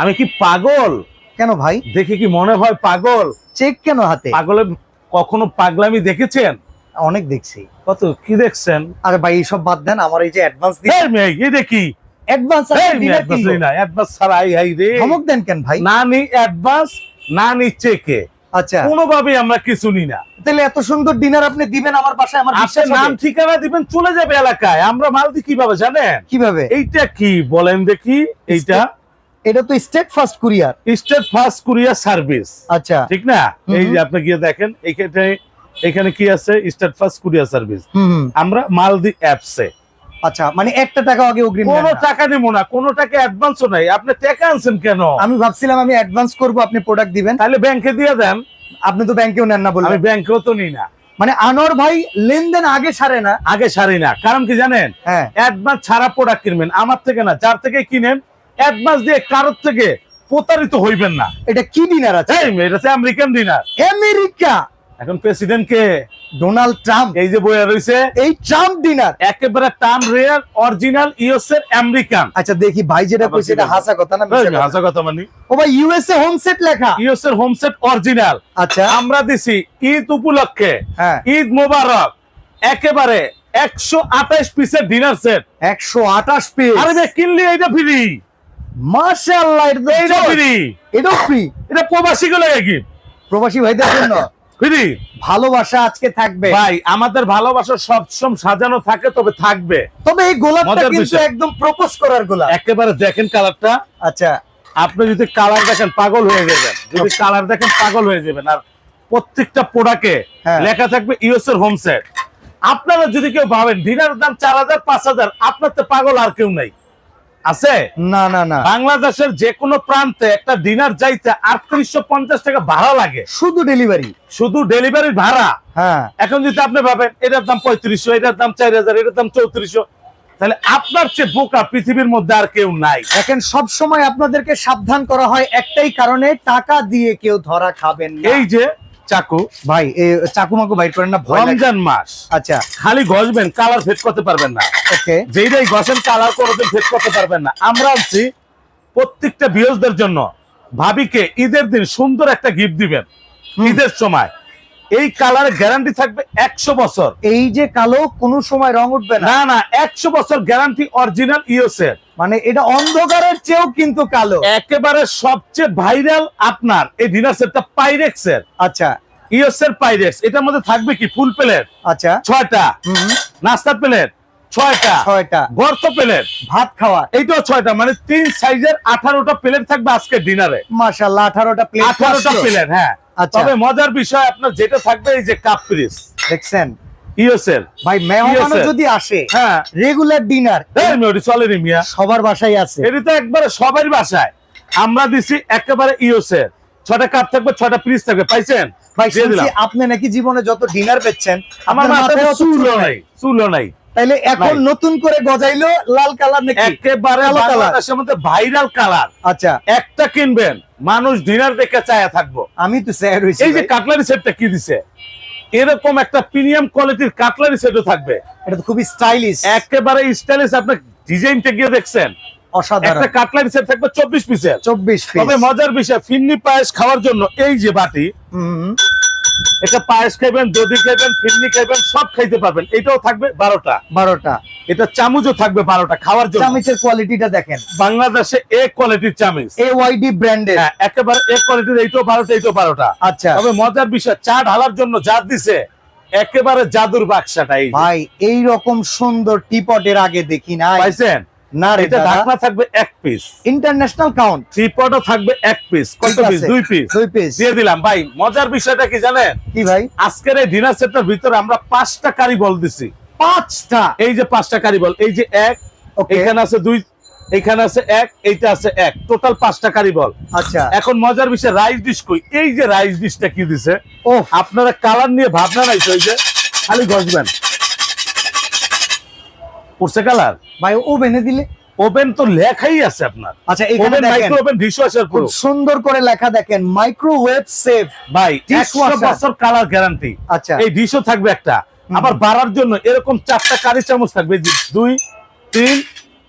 আমি কি পাগল? কেন ভাই? দেখে কি মনে হয় পাগল? চেক কেন হাতে? পাগলের কখনো পাগলামি দেখেছেন? অনেক দেখছি। কত কি দেখছেন? আরে ভাই এইসব বাদ দেন আমার এই যে অ্যাডভান্স দিন এই দেখি। অ্যাডভান্স না অ্যাডভান্স ছাড়া আই হাই রে। ধমক দেন কেন ভাই? না নি অ্যাডভান্স না নি চেকে। আচ্ছা। কোনোভাবেই আমরা কিছু নি না। তাহলে এত সুন্দর ডিনার আপনি দিবেন আমার বাসায় আমার আপনার নাম ঠিকানা দিবেন চলে যাবে এলাকায়। আমরা মাল দিই কীভাবে জানেন? কীভাবে? এইটা কি বলেন দেখি এইটা। এটা তো state first courier state first courier service আচ্ছা। ঠিক না? এই যে আপনি গিয়ে দেখেন এখানে এখানে কি আছে? State first courier service. আমরা মাল দিই অ্যাপসে আচ্ছা মানে একটা টাকা আগে অগ্রিম কোনো টাকা নেব না কোনো টাকা অ্যাডভান্সও নাই। আপনি টাকা আনছেন কেন? আমি ভাবছিলাম আমি অ্যাডভান্স করব আপনি প্রোডাক্ট দিবেন। তাহলে ব্যাংকে দিয়ে দেন। আপনি তো ব্যাংকেও নেন না আমি ব্যাংকেও তো নিই না। মানে আনোয়ার ভাই লেনদেন আগে ছাড়ে না। আগে সারি না। কারণ কি জানেন? হ্যাঁ। অ্যাডভান্স ছাড়া প্রোডাক্ট কিনবেন। আমার থেকে না যার থেকে কিনেন অ্যাডভান্স দিয়ে কারোর থেকে প্রতারিত হইবেন না। এটা কি ডিনার আছে? এটা আমেরিকান ডিনার আমেরিকা? এখন প্রেসিডেন্ট কে? ডোনাল্ড ট্রাম্প এই যে বইয়া রয়েছে এই ট্রাম্প ডিনার একেবারে টান রেয়ার অরিজিনাল ইউএস এর আমেরিকান। আচ্ছা দেখি ভাই যেটা কইছে এটা হাসা কথা না হাসা কথা মানে? ও ভাই ইউএসএ হোম সেট লেখা। ইউএস এর হোম সেট অরিজিনাল আচ্ছা। আমরা দিছি ঈদ উপলক্ষে। হ্যাঁ। ঈদ মোবারক। একেবারে একশো আঠাশ পিসের ডিনার সেট একশো আঠাশ পেজ আরে কিনলি এটা ফ্রি মাশাআল্লাহ এটা ফ্রি। এটাও ফ্রি। এটা প্রবাসী গুলো কি? প্রবাসী ভাইদের জন্য। ফ্রি। ভালোবাসা আজকে থাকবে। ভাই আমাদের ভালোবাসা সবসময় সাজানো থাকে তবে থাকবে। তবে এই গোলাপটা কিন্তু একদম প্রপোজ করার গোলাপ। একেবারে দেখেন কালারটা। আচ্ছা। আপনি যদি কালার দেখেন পাগল হয়ে যাবেন। যদি কালার দেখেন পাগল হয়ে যাবেন। আর প্রত্যেকটা প্রোডাক্টে হ্যাঁ। লেখা থাকবে ইউএস এর হোম সেট আপনারা যদি কেউ ভাবেন ডিনার দাম চার হাজার পাঁচ হাজার আপনার তো পাগল আর কেউ নাই। আছে? না না না। বাংলাদেশের যে কোনো প্রান্তে একটা ডিনার যাইতে আটত্রিশশো পঞ্চাশ টাকা ভাড়া লাগে। শুধু ডেলিভারি। শুধু ডেলিভারি ভাড়া? হ্যাঁ। এখন যদি আপনি ভাবেন এটার দাম পঁয়ত্রিশশো এটার দাম চার হাজার এটার দাম চৌত্রিশশো তাহলে আপনার চেয়ে বোকা পৃথিবীর মধ্যে আর কেউ নাই। এখন সব সময় আপনাদেরকে সাবধান করা হয় একটাই কারণে টাকা দিয়ে কেউ ধরা খাবেন এই যে চাকু। ভাই এই চাকু মাকু করেন না রমজান মাস। আচ্ছা। খালি ঘষবেন কালার ফেট করতে পারবেন না। ওকে। যেইটাই ঘষেন কালার কোনোদিন ফেট করতে পারবেন না। আমরা আনছি প্রত্যেকটা বিয়সদের জন্য ভাবিকে ঈদের দিন সুন্দর একটা গিফট দিবেন ঈদের সময়। এই কালারের গ্যারান্টি থাকবে একশো বছর। এই যে কালো কোনো সময় রং উঠবে না। না একশো বছর গ্যারান্টি অরিজিনাল ইউএসএর মানে এটা অন্ধকারের চেয়েও কিন্তু কালো। একেবারে সবচেয়ে ভাইরাল আপনার এই ডিনার সেটটা পাইরেক্স এর। আচ্ছা। ইউএস এর পাইরেক্স এটার মধ্যে থাকবে কি? ফুল প্লেট আচ্ছা। ছয়টা। নাস্তা প্লেট ছয়টা। ছয়টা। গর্ত প্লেট ভাত খাওয়া। এইটাও ছয়টা মানে তিন সাইজের আঠারোটা প্লেট থাকবে আজকে ডিনারে মাশাল্লাহ আঠারোটা প্লেট আঠারোটা প্লেট হ্যাঁ। আচ্ছা। তবে মজার বিষয় আপনার যেটা থাকবে এই যে কাপ পিরিস দেখছেন? ইউএস এর ভাই যদি আসে হ্যাঁ। রেগুলার ডিনার মেয়ে, মিয়া। সবার বাসায় আছে। এটি তো একবারে সবারই বাসায়। আমরা দিছি একেবারে ইউএস এর ছয়টা কাপ থাকবে ছয়টা পিরিস থাকবে। পাইছেন? ভাই শুনছি আপনি নাকি জীবনে যত ডিনার বেচছেন আমার মাথায় চুলও নাই। নাই। চুলও নাই। তাইলে এখন নতুন করে গজাইলো লাল কালার নাকি? একেবারে কালো কালার। মধ্যে ভাইরাল কালার। আচ্ছা। একটা কিনবেন মানুষ ডিনার দেখে চায়া থাকব। আমি তো স্যার হইছি এই যে। কাটলারি সেটটা কি দিছে? এরকম একটা প্রিমিয়াম কোয়ালিটির কাটলারি সেটও থাকবে। এটা তো খুবই স্টাইলিশ একেবারে স্টাইলিশ আপনার ডিজাইনটা গিয়ে দেখছেন। অসাধারণ। একটা কাটলারি সেট থাকবে চব্বিশ পিসের। চব্বিশ তবে মজার বিষয় ফিন্নি পায়েস খাওয়ার জন্য এই যে বাটি এটা পায়েস খাইবেন দধি ফিন্নি সব খাইতে পারবেন। এটাও থাকবে বারোটা। বারোটা। এটা চামচও থাকবে বারোটা খাওয়ার জন্য। চামিচের কোয়ালিটিটা দেখেন। বাংলাদেশে এ কোয়ালিটির চামিচ। এ ওয়াইডি ব্র্যান্ডের হ্যাঁ একেবারে এ কোয়ালিটির এইটাও বারোটা এইটাও বারোটা। আচ্ছা। তবে মজার বিষয় চা ঢালার জন্য যা দিছে একেবারে জাদুর বাক্সাটা এই ভাই এই রকম সুন্দর টিপটের আগে দেখি না পাইছেন? না এটা ঢাকনা থাকবে এক পিস ইন্টারন্যাশনাল কাউন্ট থাকবে এক পিস কত পিস দুই পিস দুই পিস দিয়ে দিলাম। ভাই মজার বিষয়টা কি জানেন? কি ভাই? আজকের এই ডিনার সেটটার ভিতরে আমরা পাঁচটা কারি বল দিছি। পাঁচটা? এই যে পাঁচটা কারি বল এই যে এক এখানে আছে দুই এখানে আছে এক এইটা আছে এক। টোটাল পাঁচটা কারি বল আচ্ছা। এখন মজার বিষয় রাইস ডিশ কই? এই যে রাইস ডিশটা কি দিছে? ও আপনারা কালার নিয়ে ভাবনা নাই তো এই যে খালি গজবেন পড়ছে কালার? ভাই ওভেনে দিলে? ওভেন তো লেখাই আছে আপনার। আচ্ছা এখানে দেখেন। মাইক্রো ওভেন ডিশ খুব সুন্দর করে লেখা দেখেন মাইক্রোওয়েভ সেফ ভাই একশো Dishwasher। বছর কালার গ্যারান্টি আচ্ছা। এই ডিশও থাকবে একটা। আবার বাড়ার জন্য এরকম চারটা কারি চামচ থাকবে দুই তিন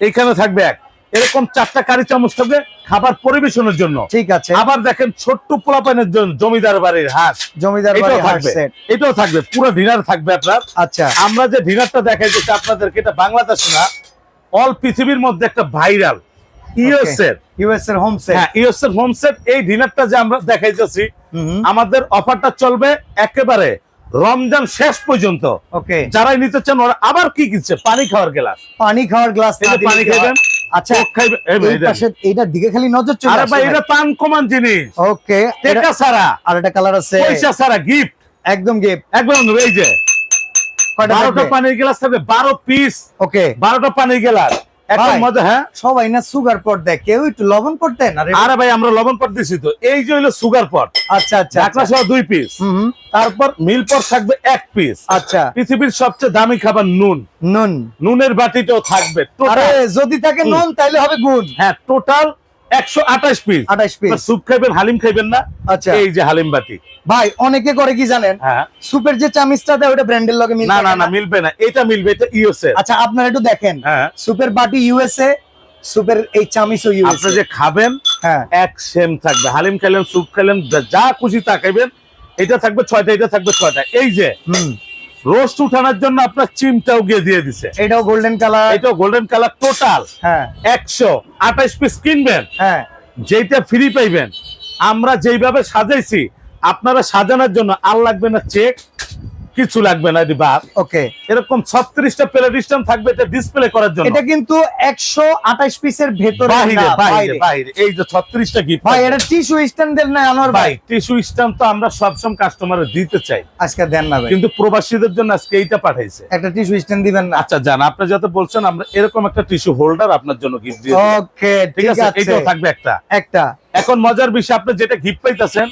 এখানে থাকবে এক। এরকম চারটা কারি চামচ থাকবে খাবার পরিবেশনের জন্য। ঠিক আছে। আবার দেখেন ছোট্ট পোলাপানের জন্য জমিদার বাড়ির হাঁস। জমিদার এটাও থাকবে। এটাও থাকবে পুরো ডিনার থাকবে আপনার। আচ্ছা। আমরা যে ডিনারটা দেখাইতেছি আপনাদেরকে এটা বাংলাদেশ না অল পৃথিবীর মধ্যে একটা ভাইরাল। ইউএস এর ইউএস এর হোম সেট হ্যাঁ ইউএস এর হোম সেট এই ডিনারটা যে আমরা দেখাইতেছি আমাদের অফারটা চলবে একেবারে রমজান শেষ পর্যন্ত। ওকে যারাই নিতে চান ওরা আবার কি কিনছে? পানি খাওয়ার গ্লাস। পানি খাওয়ার গ্লাস পানি খাইবেন? আচ্ছা এইটার দিকে খালি নজর চলে আরে ভাই ভাই। এটা কমান জিনিস। ওকে টেকা আর কালার আছে পয়সা সারা গিফট একদম গিফট একদম এই যে? পানির গ্লাস থাকবে বারো পিস ওকে। বারোটা পানির গ্লাস। মজা হ্যাঁ? সবাই না সুগার পট দেয় কেউ একটু লবণ পট দেয় না আরে ভাই আমরা লবণ পট দিছি তো। এই যে সুগার পট আচ্ছা আচ্ছা ঢাকনা আচ্ছা। সহ দুই পিস তারপর মিল পট থাকবে এক পিস আচ্ছা। পৃথিবীর সবচেয়ে দামি খাবার নুন। নুন। নুনের বাটিটাও থাকবে। আরে যদি থাকে নুন। তাইলে হবে গুণ। হ্যাঁ টোটাল একশো আঠাশ পিস আঠাশ পিস স্যুপ খাইবেন হালিম খাইবেন না। আচ্ছা। এই যে হালিম বাটি। ভাই অনেকে করে কি জানেন? হ্যাঁ। সুপের যে চামিচটা দেয় ওটা ব্র্যান্ডের লগে মিল না না না? মিলবে না। এটা মিলবে এটা ইউএসএ। আচ্ছা আপনারা একটু দেখেন। হ্যাঁ। সুপের বাটি ইউএসএ সুপের এই চামিচও আপনি ইউএসএ যে খাবেন হ্যাঁ। এক সেম থাকবে। হালিম খাইলেন যা- খুশি তা খাইবেন। এটা থাকবে ছয়টা এটা থাকবে ছয়টা। এই যে হুম। রোস্ট উঠানোর জন্য আপনার চিমটাও গিয়ে দিয়ে দিছে। এটাও গোল্ডেন কালার এটাও গোল্ডেন কালার টোটাল হ্যাঁ। একশো আঠাইশ পিস কিনবেন। হ্যাঁ। যেটা ফ্রি পাইবেন। আমরা যেইভাবে সাজাইছি আপনারা সাজানোর জন্য আর লাগবে না চেক কিছু লাগবে না এটি বাদ ওকে। এরকম ছত্রিশটা প্লেট স্ট্যান্ড থাকবে এটা ডিসপ্লে করার জন্য। এটা কিন্তু একশো আঠাশ পিসের ভেতরে বাইরে বাইরে। বাইরে। এই যে ছত্রিশটা গিফট ভাই এটা টিস্যু স্ট্যান্ডের না আনোয়ার ভাই। টিস্যু স্ট্যাম্প তো আমরা সবসময় কাস্টমারে দিতে চাই। আজকে দেন না ভাই। কিন্তু প্রবাসীদের জন্য আজকে এইটা পাঠাইছে। একটা টিস্যু স্ট্যান্ড দিবেন না। আচ্ছা জান আপনি যত বলছেন আমরা এরকম একটা টিস্যু হোল্ডার আপনার জন্য গিফট দিয়ে ওকে ঠিক আছে? এটাও থাকবে একটা। একটা। এখন মজার বিষয় আপনি যেটা গিফট পাইতেছেন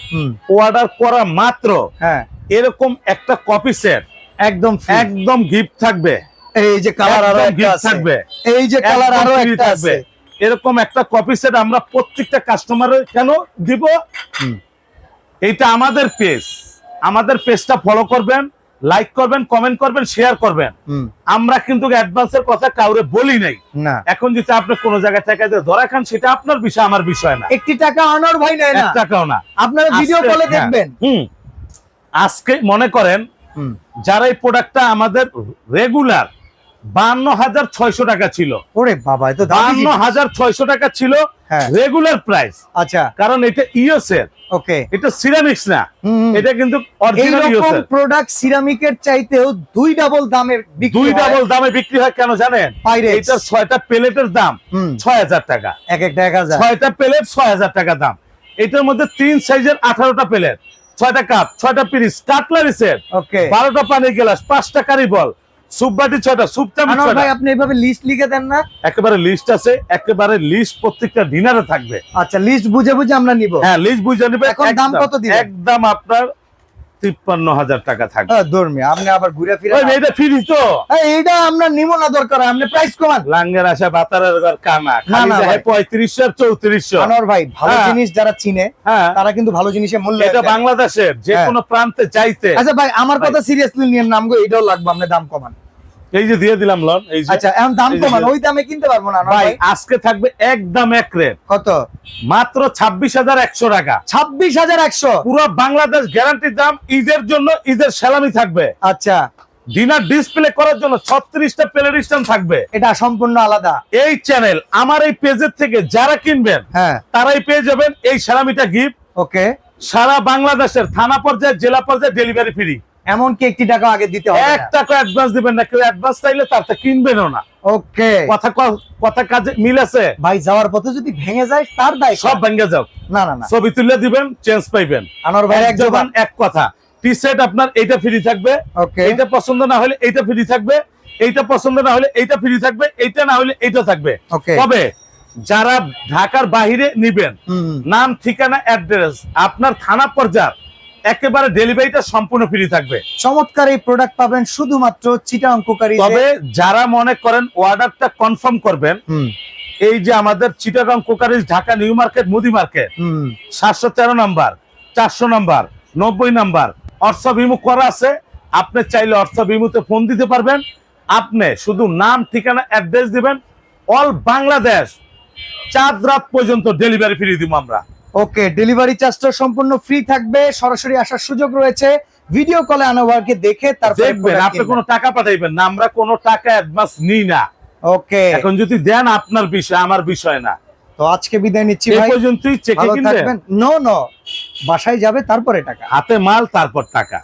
অর্ডার করা মাত্র হ্যাঁ। এরকম একটা কপি সেট একদম একদম গিফট থাকবে। এই যে কালার আরও আছে। থাকবে। এই যে কালার আরও একটা আছে। এরকম একটা কপি সেট আমরা প্রত্যেকটা কাস্টমারের কেন দিব? হুম। এইটা আমাদের পেজ আমাদের পেজটা ফলো করবেন লাইক করবেন কমেন্ট করবেন শেয়ার করবেন। হুম। আমরা কিন্তু অ্যাডভান্সের কথা কাউরে বলি নাই। না। এখন যদি আপনি কোনো জায়গায় টাকা দিয়ে ধরা খান সেটা আপনার বিষয় আমার বিষয় না। একটি টাকা আনোয়ার ভাই না। টাকাও না। আপনারা ভিডিও কলে হ্যাঁ। দেখবেন। হুম। আজকে মনে করেন যারা এই প্রোডাক্টটা আমাদের রেগুলার বান্ন হাজার ছয়শো টাকা ছিল। ওরে বাবা তো বান্ন হাজার ছয়শো টাকা ছিল হ্যাঁ। রেগুলার প্রাইস আচ্ছা। কারণ এটা ইউএস এর ওকে। এটা সিরামিক্স না। এটা কিন্তু অরিজিনাল এর প্রোডাক্ট সিরামিকের চাইতেও দুই ডাবল দামে বিক্রি দুই ডাবল দামে বিক্রি হয় কেন জানেন। এটা ছয়টা প্লেটের দাম হুম। ছয় হাজার টাকা। এক একটা এক হাজার। ছয়টা প্লেট ছয় হাজার টাকা দাম। এটার মধ্যে তিন সাইজের আঠারোটা প্লেট। ছয়টা কাপ ছয়টা পিরিস কাটলারি সেট ওকে বারোটা পানির গ্লাস পাঁচটা কারি বল সুপ বাটি ছয়টা সুপ চামচ ভাই আপনি এভাবে লিস্ট লিখে দেন না। একেবারে লিস্ট আছে একেবারে লিস্ট প্রত্যেকটা ডিনারে থাকবে। আচ্ছা লিস্ট বুঝে বুঝে আমরা নিব। হ্যাঁ লিস্ট বুঝে নিব এখন দাম কত দিবেন? একদম আপনার তিপ্পান্ন হাজার টাকা থাকবে। ধর্মী আপনি আবার ঘুরে ফিরে এটা ফ্রি তো। এইটা আমরা নিব না দরকার আপনি প্রাইস কমান। লাঙ্গের আশা বাতারের কানা। পঁয়ত্রিশশো চৌত্রিশশো। আনোয়ার ভাই ভালো হ্যাঁ। জিনিস যারা চিনে হ্যাঁ। তারা কিন্তু ভালো জিনিসের মূল্য এটা বাংলাদেশের যে হ্যাঁ। কোনো প্রান্তে চাইতে আচ্ছা ভাই আমার কথা সিরিয়াসলি নিয়ে নামগো এটাও লাগবে আপনি দাম কমান। এই যে দিয়ে দিলাম লন এই যে আচ্ছা এখন দাম কমান ওই দামে কিনতে পারব না ভাই আজকে থাকবে একদম এক রেট। কত? মাত্র ছাব্বিশ হাজার একশো টাকা। ছাব্বিশ হাজার একশো? পুরো বাংলাদেশ গ্যারান্টির দাম ঈদের জন্য ঈদের সালামি থাকবে। আচ্ছা। ডিনার ডিসপ্লে করার জন্য ছত্রিশটা প্লেলিস্টান থাকবে। এটা সম্পূর্ণ আলাদা। এই চ্যানেল আমার এই পেজের থেকে যারা কিনবেন হ্যাঁ। তারাই পেয়ে যাবেন এই সালামিটা গিফট ওকে সারা বাংলাদেশের থানা পর্যায়ে জেলা পর্যায়ে ডেলিভারি ফ্রি এমনকি একটি টাকা আগে দিতে হবে এক টাকা অ্যাডভান্স দিবেন না কেউ অ্যাডভান্স চাইলে তার থেকে কিনবেনও না। ওকে। কথা কথা কাজে মিল আছে ভাই যাওয়ার পথে যদি ভেঙে যায় তার দায় সব ভেঙে যাও। না না না। ছবি তুলে দিবেন চেঞ্জ পাইবেন। আনোয়ার ভাই এক জবান এক কথা টি শার্ট আপনার এইটা ফ্রি থাকবে ওকে। এইটা পছন্দ না হলে এইটা ফ্রি থাকবে এইটা পছন্দ না হলে এইটা ফ্রি থাকবে এইটা না হলে এইটা থাকবে। ওকে। তবে যারা ঢাকার বাহিরে নিবেন নাম ঠিকানা অ্যাড্রেস আপনার থানা পর্যায়ে একেবারে ডেলিভারিটা সম্পূর্ণ ফ্রি থাকবে। চমৎকার এই প্রোডাক্ট পাবেন শুধুমাত্র চিটা অঙ্ককারী তবে যারা মনে করেন অর্ডারটা কনফার্ম করবেন এই যে আমাদের Chittagong crockeries Dhaka new market মুদি মার্কেট সাতশো তেরো নাম্বার চারশো নাম্বার নব্বই নাম্বার অর্থ বিমু করা আছে। আপনি চাইলে অর্থ বিমুতে ফোন দিতে পারবেন। আপনি শুধু নাম ঠিকানা অ্যাড্রেস দিবেন। অল বাংলাদেশ চার রাত পর্যন্ত ডেলিভারি ফ্রি দিব আমরা। ওকে ডেলিভারি চার্জটা সম্পূর্ণ ফ্রি থাকবে। সরাসরি আসার সুযোগ রয়েছে। ভিডিও কলে আনোয়ারকে দেখে তারপর দেখবেন আপনি কোনো টাকা পাঠাইবেন না আমরা কোনো টাকা অ্যাডভান্স নিই না। ওকে। এখন যদি দেন আপনার বিষয় আমার বিষয় না। তো আজকে বিদায় নিচ্ছি ভাই। পর্যন্তই চেকে কিনবেন? নো নো বাসায় যাবে তারপরে টাকা। হাতে মাল তারপর টাকা।